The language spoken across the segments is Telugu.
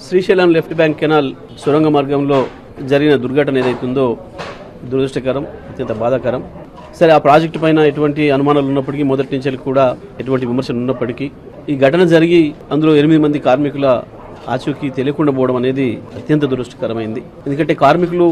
శ్రీశైలం లెఫ్ట్ బ్యాంక్ కెనాల్ సొరంగ మార్గంలో జరిగిన దుర్ఘటన ఏదైతుందో దురదృష్టకరం అత్యంత బాధాకరం. సరే ఆ ప్రాజెక్టు పైన ఎటువంటి అనుమానాలు ఉన్నప్పటికీ మొదటి నుంచి కూడా ఎటువంటి విమర్శలు ఉన్నప్పటికీ ఈ ఘటన జరిగి అందులో ఎనిమిది మంది కార్మికుల ఆచూకీ తెలియకుండా పోవడం అనేది అత్యంత దురదృష్టకరమైంది. ఎందుకంటే కార్మికులు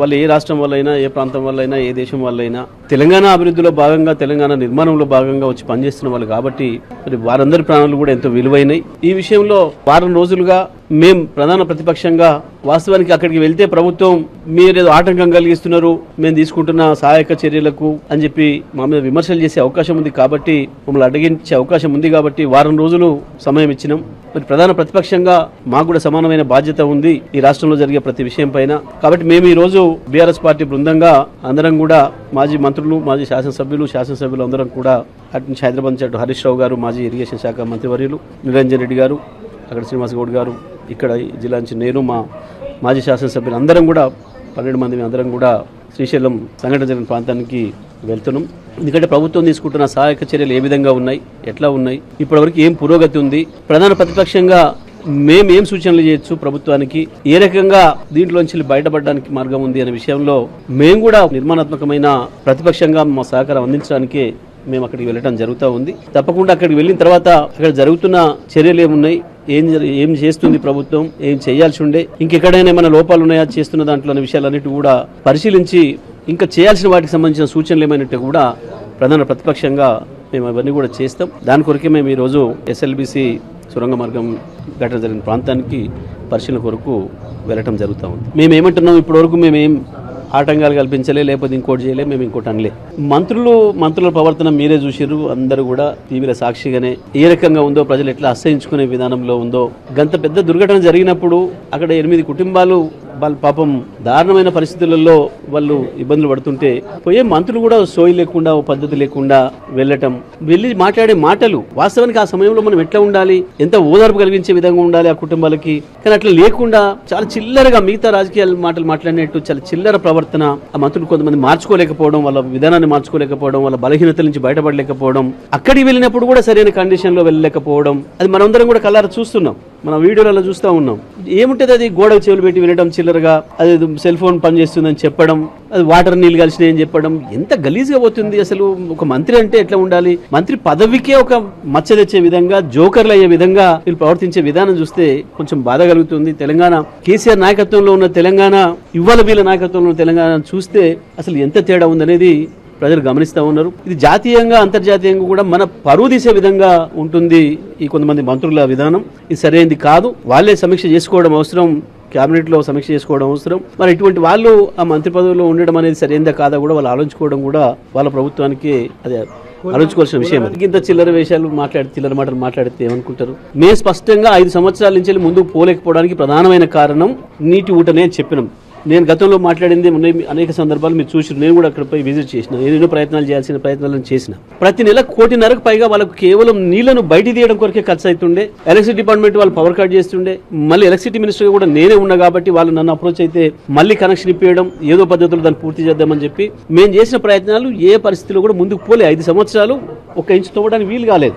వాళ్ళు ఏ రాష్ట్రం వల్లైనా ఏ ప్రాంతం వల్లైనా ఏ దేశం వల్లైనా తెలంగాణ అభివృద్ధిలో భాగంగా తెలంగాణ నిర్మాణంలో భాగంగా వచ్చి పనిచేస్తున్న వాళ్ళు కాబట్టి మరి వారందరి ప్రాణాలు కూడా ఎంతో విలువైనవి. ఈ విషయంలో వారం రోజులుగా మేం ప్రధాన ప్రతిపక్షంగా వాస్తవానికి అక్కడికి వెళ్తే ప్రభుత్వం మీరేదో ఆటంకం కలిగిస్తున్నారు మేము తీసుకుంటున్న సహాయక చర్యలకు అని చెప్పి మా మీద విమర్శలు చేసే అవకాశం ఉంది కాబట్టి మమ్మల్ని అడిగించే అవకాశం ఉంది కాబట్టి వారం రోజులు సమయం ఇచ్చినాం. మరి ప్రధాన ప్రతిపక్షంగా మాకు కూడా సమానమైన బాధ్యత ఉంది ఈ రాష్ట్రంలో జరిగే ప్రతి విషయం పైన. కాబట్టి మేము ఈ రోజు బీఆర్ఎస్ పార్టీ బృందంగా అందరం కూడా మాజీ మంత్రులు మాజీ శాసనసభ్యులు శాసనసభ్యులు అందరం కూడా అటు నుంచి హైదరాబాద్ నుంచి అటు హరీష్ రావు గారు మాజీ ఇరిగేషన్ శాఖ మంత్రివర్యులు నిరంజన్ రెడ్డి గారు అక్కడ శ్రీనివాస్ గౌడ్ గారు ఇక్కడ ఈ జిల్లా నుంచి నేను మా మాజీ శాసనసభ్యులు అందరం కూడా పన్నెండు మంది అందరం కూడా శ్రీశైలం సంఘటన జరిగిన ప్రాంతానికి వెళ్తున్నాం. ఎందుకంటే ప్రభుత్వం తీసుకుంటున్న సహాయక చర్యలు ఏ విధంగా ఉన్నాయి ఎట్లా ఉన్నాయి ఇప్పటివరకు ఏం పురోగతి ఉంది ప్రధాన ప్రతిపక్షంగా మేము ఏం సూచనలు చేయొచ్చు ప్రభుత్వానికి? ఏ రకంగా దీంట్లోంచి బయటపడడానికి మార్గం ఉంది అనే విషయంలో మేము కూడా నిర్మాణాత్మకమైన ప్రతిపక్షంగా మా సహకారం అందించడానికే మేము అక్కడికి వెళ్ళడం జరుగుతూ ఉంది. తప్పకుండా అక్కడికి వెళ్ళిన తర్వాత అక్కడ జరుగుతున్న చర్యలు ఏమున్నాయి? ఏం ఏం చేస్తుంది ప్రభుత్వం? ఏం చేయాల్సి ఉండే? ఇంకెక్కడైనా ఏమైనా లోపాలు ఉన్నాయా? చేస్తున్న దాంట్లో అనే విషయాలన్నిటి కూడా పరిశీలించి ఇంకా చేయాల్సిన వాటికి సంబంధించిన సూచనలు ఏమైనట్టు కూడా ప్రధాన ప్రతిపక్షంగా మేము అవన్నీ కూడా చేస్తాం. దాని కొరకే మేము ఈరోజు ఎస్ఎల్బిసి సొరంగ మార్గం ఘటన జరిగిన ప్రాంతానికి పరిశీలన కొరకు వెళ్ళటం జరుగుతూ ఉంది. మేము ఏమంటున్నాం ఇప్పటివరకు మేమేం ఆటంకాలు కల్పించలే లేకపోతే ఇంకోటి చేయలే మేము ఇంకోటి అనలే. మంత్రులు మంత్రుల ప్రవర్తన మీరే చూసిర్రు. అందరూ కూడా తీవ్ర సాక్షిగానే ఏ రకంగా ఉందో ప్రజలు ఎట్లా అసహించుకునే విధానంలో ఉందో గంత పెద్ద దుర్ఘటన జరిగినప్పుడు అక్కడ ఎనిమిది కుటుంబాలు వాళ్ళ పాపం దారుణమైన పరిస్థితులలో వాళ్ళు ఇబ్బందులు పడుతుంటే పోయే మంత్రులు కూడా సోయి లేకుండా ఓ పద్ధతి లేకుండా వెళ్ళటం. వెళ్ళి మాట్లాడే మాటలు వాస్తవానికి ఆ సమయంలో మనం ఎట్లా ఉండాలి? ఎంత ఓదార్పు కలిగించే విధంగా ఉండాలి ఆ కుటుంబాలకి? కానీ అట్లా లేకుండా చాలా చిల్లరగా మిగతా రాజకీయాల మాటలు మాట్లాడినట్టు చాలా చిల్లర ప్రవర్తన ఆ మంత్రులు కొంతమంది మార్చుకోలేకపోవడం వాళ్ళ విధానాన్ని మార్చుకోలేకపోవడం వాళ్ళ బలహీనతల నుంచి బయటపడలేకపోవడం అక్కడికి వెళ్ళినప్పుడు కూడా సరైన కండిషన్లో వెళ్ళలేకపోవడం అది మనందరం కూడా కళ్ళారా చూస్తున్నాం. మన వీడియోలలో చూస్తూ ఉన్నాం. ఏముంటుంది అది? గోడకు చెవులు పెట్టి వినడం చిల్లరగా అది సెల్ ఫోన్ పనిచేస్తుందని చెప్పడం అది వాటర్ నీళ్ళు కలిసినాయని చెప్పడం ఎంత గలీజ్గా పోతుంది అసలు? ఒక మంత్రి అంటే ఎట్లా ఉండాలి? మంత్రి పదవికే ఒక మచ్చ తెచ్చే విధంగా జోకర్లు అయ్యే విధంగా వీళ్ళు ప్రవర్తించే విధానం చూస్తే కొంచెం బాధ కలుగుతుంది. తెలంగాణ కేసీఆర్ నాయకత్వంలో ఉన్న తెలంగాణ ఇవ్వాల వీళ్ళ నాయకత్వంలో ఉన్న తెలంగాణ చూస్తే అసలు ఎంత తేడా ఉందనేది ప్రజలు గమనిస్తూ ఉన్నారు. ఇది జాతీయంగా అంతర్జాతీయంగా కూడా మన పరువు తీసే విధంగా ఉంటుంది ఈ కొంతమంది మంత్రుల విధానం. ఇది సరైనది కాదు. వాళ్ళే సమీక్ష చేసుకోవడం అవసరం. కేబినెట్లో సమీక్ష చేసుకోవడం అవసరం. మరి ఇటువంటి వాళ్ళు ఆ మంత్రి పదవిలో ఉండడం అనేది సరైనదా కాదా కూడా వాళ్ళు ఆలోచించుకోవడం కూడా వాళ్ళ ప్రభుత్వానికి అదే ఆలోచించుకోవాల్సిన విషయం ఇంత చిల్లర వేషాలు మాట్లాడి చిల్లర మాటలు మాట్లాడితే ఏమనుకుంటారు? మేము స్పష్టంగా ఐదు సంవత్సరాల నుంచి ముందుకు పోలేకపోవడానికి ప్రధానమైన కారణం నీటి ఊటనే చెప్పినాం. నేను గతంలో మాట్లాడింది అనేక సందర్భాలు మీరు చూసి నేను కూడా అక్కడ పోయి విజిట్ చేసిన. ఎన్నో ప్రయత్నాలు చేయాల్సిన ప్రయత్నాలను చేసిన. ప్రతి నెల కోటిన్నరకు పైగా వాళ్ళకు కేవలం నీళ్ళను బయట తీయడం కొరకే ఖర్చు అవుతుండే. ఎలక్ట్రిసిటీ డిపార్ట్మెంట్ వాళ్ళు పవర్ కట్ చేస్తుండే. మళ్ళీ ఎలక్ట్రిసిటీ మినిస్టర్ కూడా నేనే ఉన్నా కాబట్టి వాళ్ళు నన్ను అప్రోచ్ అయితే మళ్ళీ కనెక్షన్ ఇప్పించడం ఏదో పద్ధతిలో దాన్ని పూర్తి చేద్దామని చెప్పి. మేము చేసిన ప్రయత్నాలు ఏ పరిస్థితిలో కూడా ముందుకు పోలే. ఐదు సంవత్సరాలు ఒక ఇంచు తవ్వడానికి వీలు కాలేదు.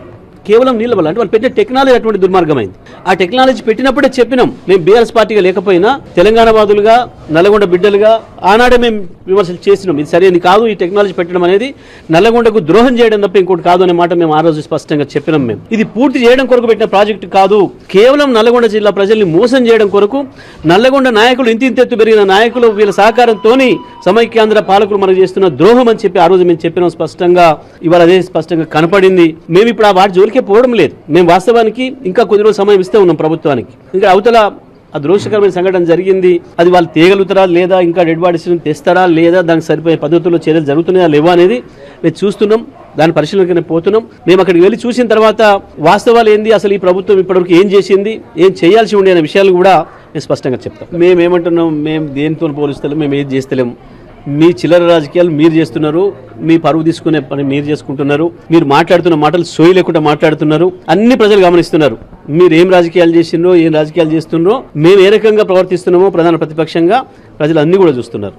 కేవలం నీళ్ళ వల్ల. అంటే వాళ్ళు పెట్టిన టెక్నాలజీ అటువంటి దుర్మార్గమైంది. ఆ టెక్నాలజీ పెట్టినప్పుడే చెప్పినాం మేము బీఆర్ఎస్ పార్టీగా లేకపోయినా తెలంగాణ వాదులుగా నల్లగొండ బిడ్డలుగా ఆనాడే మేము విమర్శలు చేసినాం. ఇది సరైనది కాదు ఈ టెక్నాలజీ పెట్టడం అనేది నల్లగొండకు ద్రోహం చేయడం తప్ప ఇంకోటి కాదు అనే మాట మేము ఆ రోజు స్పష్టంగా చెప్పినాం మేము. ఇది పూర్తి చేయడం కొరకు పెట్టిన ప్రాజెక్టు కాదు కేవలం నల్లగొండ జిల్లా ప్రజల్ని మోసం చేయడం కొరకు నల్లగొండ నాయకులు ఇంత ఇంతెత్తు పెరిగిన నాయకులు వీళ్ళ సహకారంతోని సమైక్యాంధ్ర పాలకులు మనకు చేస్తున్న ద్రోహం అని చెప్పి ఆ రోజు మేము చెప్పినాం స్పష్టంగా. ఇవాళ అదే స్పష్టంగా కనపడింది. మేము ఇప్పుడు ఆ వాటి జోలికే పోవడం లేదు. మేము వాస్తవానికి ఇంకా కొద్ది రోజులు సమయం ఇస్తే ఉన్నాం ప్రభుత్వానికి. ఇంకా అవతల ఆ దోషకరమైన సంఘటన జరిగింది. అది వాళ్ళు తేగలుగుతారా లేదా ఇంకా డెడ్ బాడీస్ తెస్తారా లేదా దానికి సరిపోయే పద్ధతుల్లో చర్యలు జరుగుతున్నాయా లేవా అనేది మేము చూస్తున్నాం. దాని పరిశీలనకనే పోతున్నాం. మేము అక్కడికి వెళ్ళి చూసిన తర్వాత వాస్తవాలు ఏంది? అసలు ఈ ప్రభుత్వం ఇప్పటివరకు ఏం చేసింది? ఏం చేయాల్సి ఉండే అనే విషయాలు కూడా నేను స్పష్టంగా చెప్తాను మేము ఏమంటున్నాం మేము దేనితో పోలిస్తలేం మేము ఏది చేస్తలేము మీ చిల్లర రాజకీయాలు మీరు చేస్తున్నారు మీ పరువు తీసుకునే పని మీరు చేసుకుంటున్నారు మీరు మాట్లాడుతున్న మాటలు సోయి లేకుండా మాట్లాడుతున్నారు అన్ని ప్రజలు గమనిస్తున్నారు. మీరు ఏం రాజకీయాలు చేసిండ్రో ఏం రాజకీయాలు చేస్తున్నారో మేము ఏ రకంగా ప్రవర్తిస్తున్నామో ప్రధాన ప్రతిపక్షంగా ప్రజలు అన్ని కూడా చూస్తున్నారు.